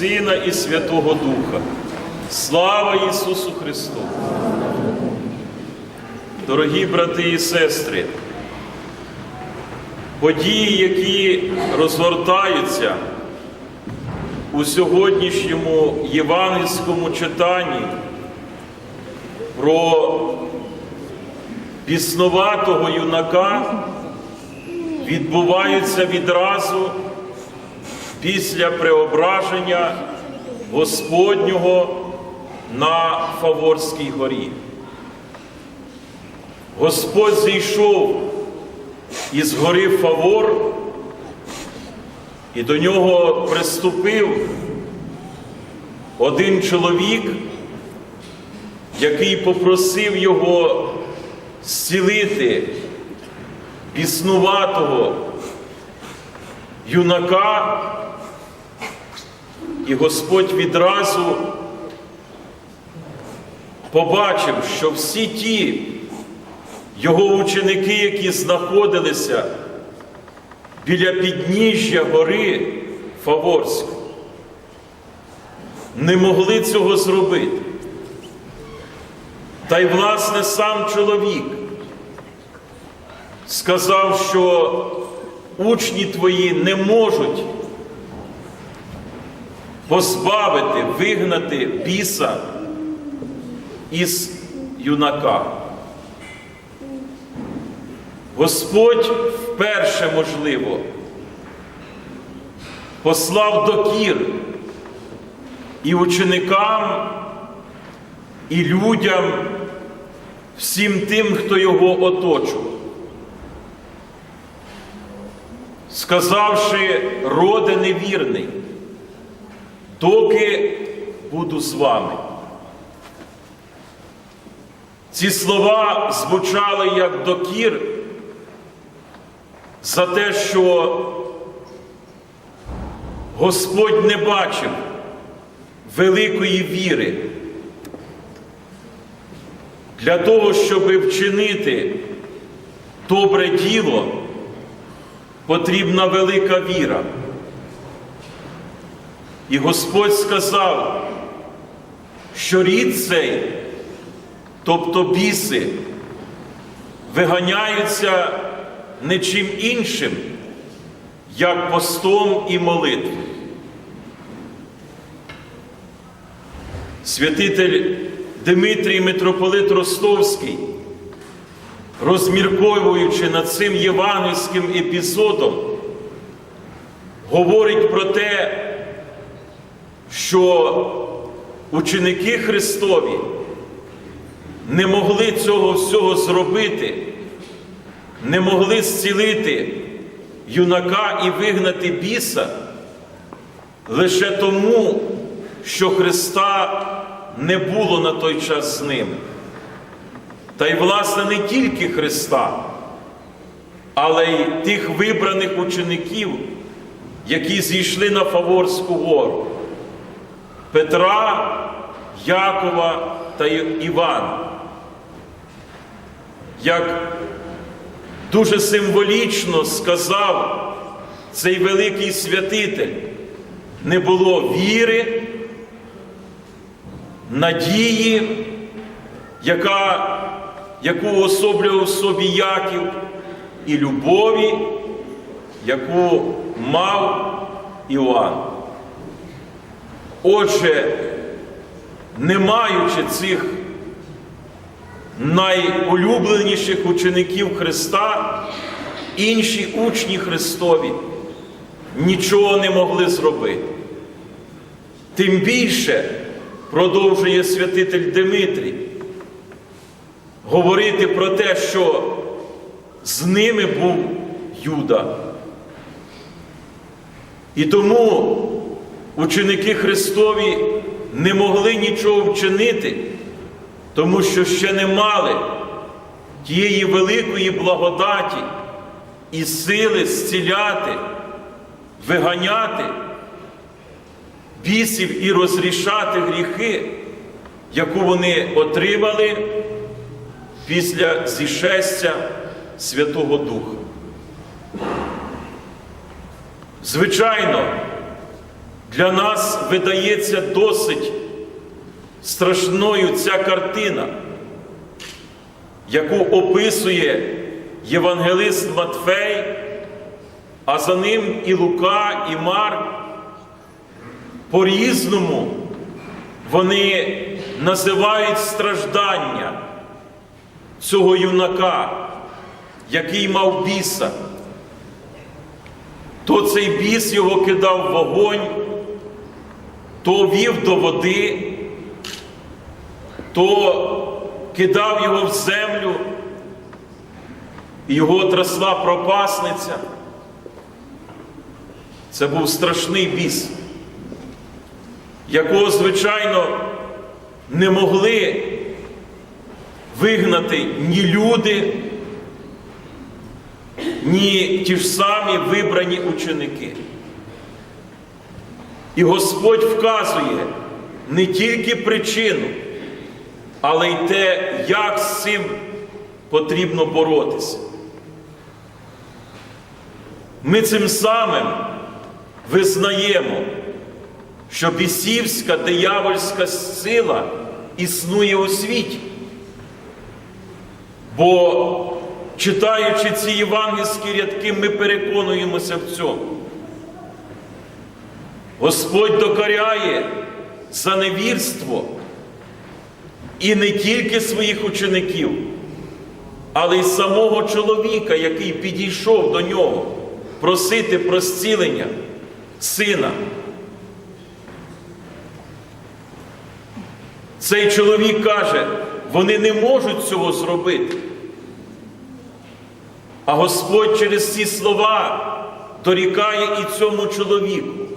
Сина, і Святого Духа. Слава Ісусу Христу! Дорогі брати і сестри, події, які розгортаються у сьогоднішньому євангельському читанні про біснуватого юнака, відбуваються відразу після преображення Господнього на Фаворській горі. Господь зійшов із гори Фавор і до нього приступив один чоловік, який попросив його зцілити біснуватого юнака, і Господь відразу побачив, що всі ті його ученики, які знаходилися біля підніжжя гори Фаворської, не могли цього зробити. Та й, власне, сам чоловік сказав, що учні твої не можуть позбавити, вигнати біса із юнака. Господь вперше, можливо, послав докір і ученикам, і людям, всім тим, хто його оточував. Сказавши, роде невірний, доки буду з вами. Ці слова звучали як докір за те, що Господь не бачив великої віри для того, щоб вчинити добре діло, потрібна велика віра. І Господь сказав, що рід цей, тобто біси, виганяються не чим іншим, як постом і молитвою. Святитель Дмитрій митрополит Ростовський, розмірковуючи над цим євангельським епізодом, говорить про те, що ученики Христові не могли цього всього зробити, не могли зцілити юнака і вигнати біса лише тому, що Христа не було на той час з ним. Та й, власне, не тільки Христа, але й тих вибраних учеників, які зійшли на Фаворську гору Петра, Якова та Івана. Як дуже символічно сказав цей великий святитель, не було віри, надії, яка, яку особлював собі Яків, і любові, яку мав Іоанн. Отже, не маючи цих найулюбленіших учеників Христа, інші учні Христові нічого не могли зробити. Тим більше продовжує святитель Димитрій говорити про те, що з ними був Юда. І тому ученики Христові не могли нічого вчинити, тому що ще не мали тієї великої благодаті і сили зціляти, виганяти бісів і розрішати гріхи, яку вони отримали після зішестя Святого Духа. Звичайно, Для нас видається досить страшною ця картина, яку описує євангелист Матфей, а за ним і Лука, і Марк. По-різному вони називають страждання цього юнака, який мав біса. То цей біс його кидав в вогонь, то вів до води, то кидав його в землю, його трасла пропасниця. Це був страшний біс, якого, звичайно, не могли вигнати ні люди, ні ті ж самі вибрані ученики. І Господь вказує не тільки причину, але й те, як з цим потрібно боротися. Ми цим самим визнаємо, що бісівська диявольська сила існує у світі. Бо читаючи ці євангельські рядки, ми переконуємося в цьому. Господь докоряє за невірство і не тільки своїх учеників, але й самого чоловіка, який підійшов до нього просити про зцілення сина. Цей чоловік каже, вони не можуть цього зробити. А Господь через ці слова дорікає і цьому чоловіку.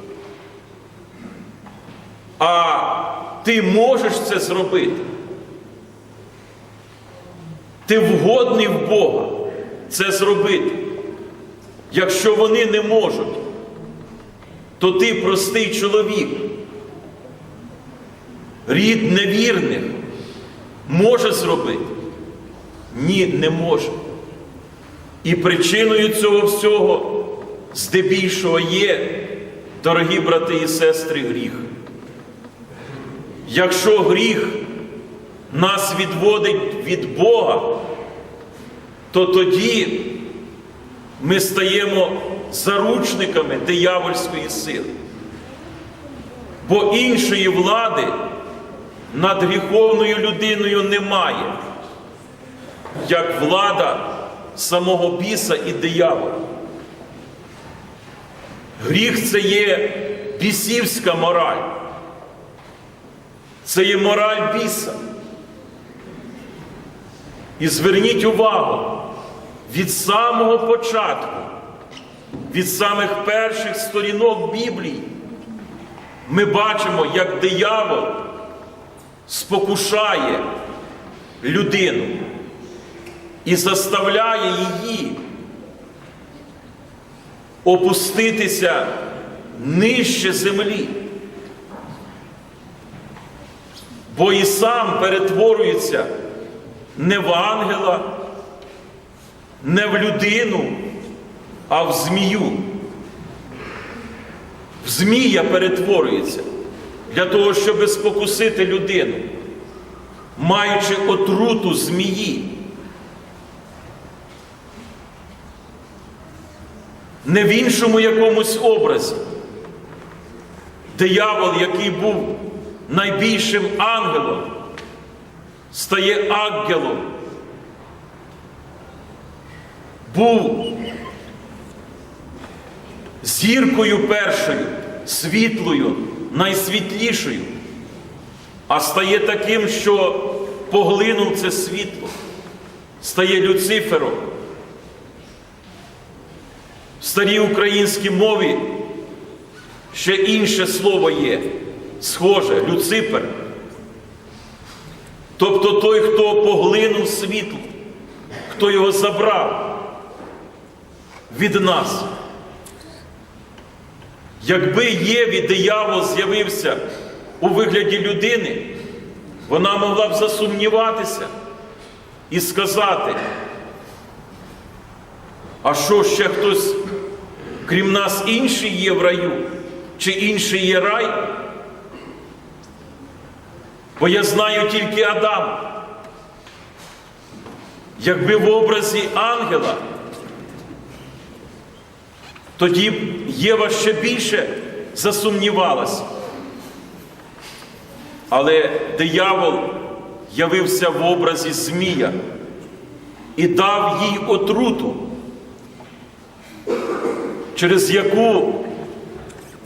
А ти можеш це зробити. Ти вгодний в Бога це зробити. Якщо вони не можуть, то ти простий чоловік, рід невірних, може зробити? Ні, не може. І причиною цього всього здебільшого є, дорогі брати і сестри, гріх. Якщо гріх нас відводить від Бога, то тоді ми стаємо заручниками диявольської сили. Бо іншої влади над гріховною людиною немає, як влада самого біса і диявола. Гріх це є бісівська мораль. Це є мораль біса. І зверніть увагу, від самого початку, від самих перших сторінок Біблії, ми бачимо, як диявол спокушає людину і заставляє її опуститися нижче землі. Бо і сам перетворюється не в ангела, не в людину, а в змію. В змія перетворюється для того, щоб спокусити людину, маючи отруту змії. Не в іншому якомусь образі. Диявол, який був найбільшим ангелом, стає ангелом. Був зіркою першою, світлою, найсвітлішою, а стає таким, що поглинув це світло, стає Люцифером. В старій українській мові ще інше слово є, схоже, Люцифер. Тобто той, хто поглинув світло, хто його забрав від нас. Якби Єві диявол з'явився у вигляді людини, вона могла б засумніватися і сказати, а що ще хтось, крім нас, інший є в раю? чи інший є рай? Бо я знаю тільки Адам. Якби в образі ангела, тоді Єва ще більше засумнівалась. Але диявол явився в образі Змія і дав їй отруту, через яку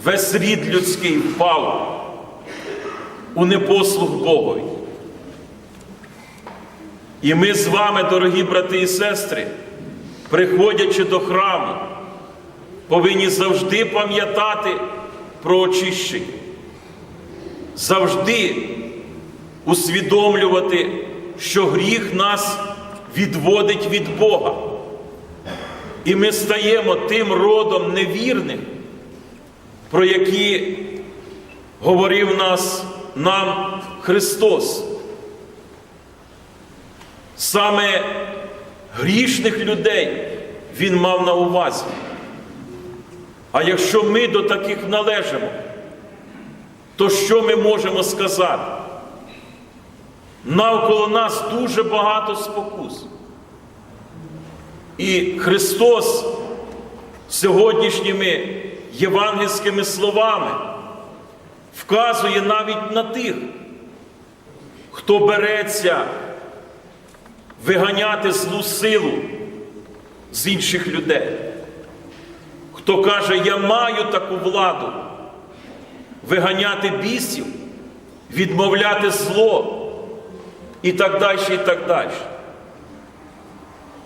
весь рід людський впав у непослух Богові. І ми з вами, дорогі брати і сестри, приходячи до храму, повинні завжди пам'ятати про очищення, завжди усвідомлювати, що гріх нас відводить від Бога. І ми стаємо тим родом невірних, про які говорив нас нам Христос. Саме грішних людей Він мав на увазі. А якщо ми до таких належимо, то що ми можемо сказати? Навколо нас дуже багато спокус. І Христос сьогоднішніми євангельськими словами вказує навіть на тих, хто береться виганяти злу силу з інших людей. Хто каже, я маю таку владу виганяти бісів, відмовляти зло і так далі, і так далі.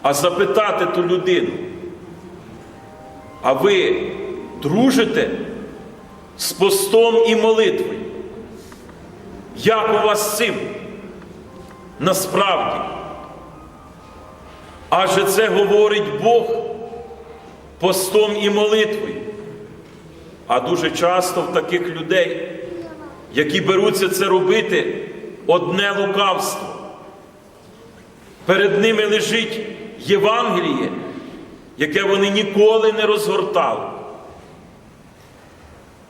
А запитати ту людину, а ви дружите з постом і молитвою? Як у вас з цим? Насправді? Адже це говорить Бог постом і молитвою. А дуже часто в таких людей, які беруться це робити, одне лукавство. Перед ними лежить Євангеліє, яке вони ніколи не розгортали.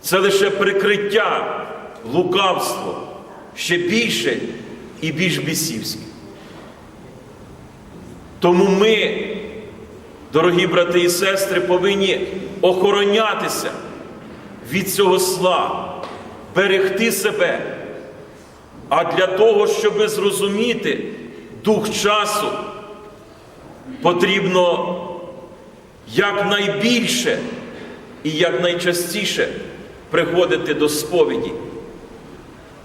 Це лише прикриття, лукавство, ще більше і більш бісівське. Тому ми, дорогі брати і сестри, повинні охоронятися від цього зла, берегти себе. А для того, щоб зрозуміти дух часу, потрібно якнайбільше і якнайчастіше приходити до сповіді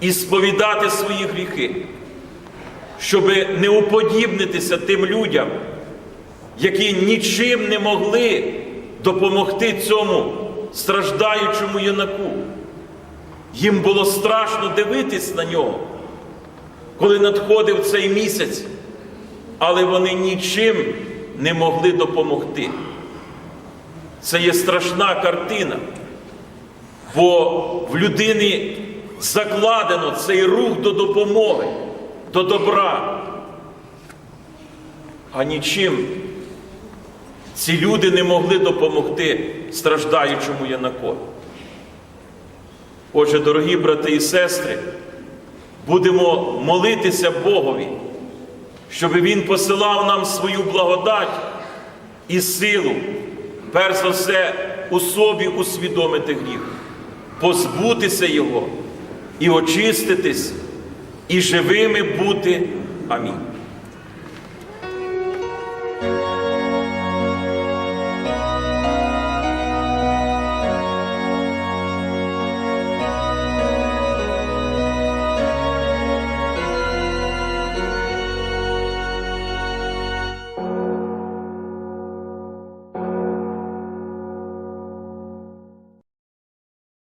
і сповідати свої гріхи, щоб не уподібнитися тим людям, які нічим не могли допомогти цьому страждаючому юнаку. Їм було страшно дивитись на нього, коли надходив цей місяць, але вони нічим не могли допомогти. Це є страшна картина, бо в людини закладено цей рух до допомоги, до добра. А нічим ці люди не могли допомогти страждаючому юнакові. Отже, дорогі брати і сестри, будемо молитися Богові, щоб Він посилав нам свою благодать і силу, перш за все, у собі усвідомити гріх, позбутися Його і очиститись, і живими бути. Амінь.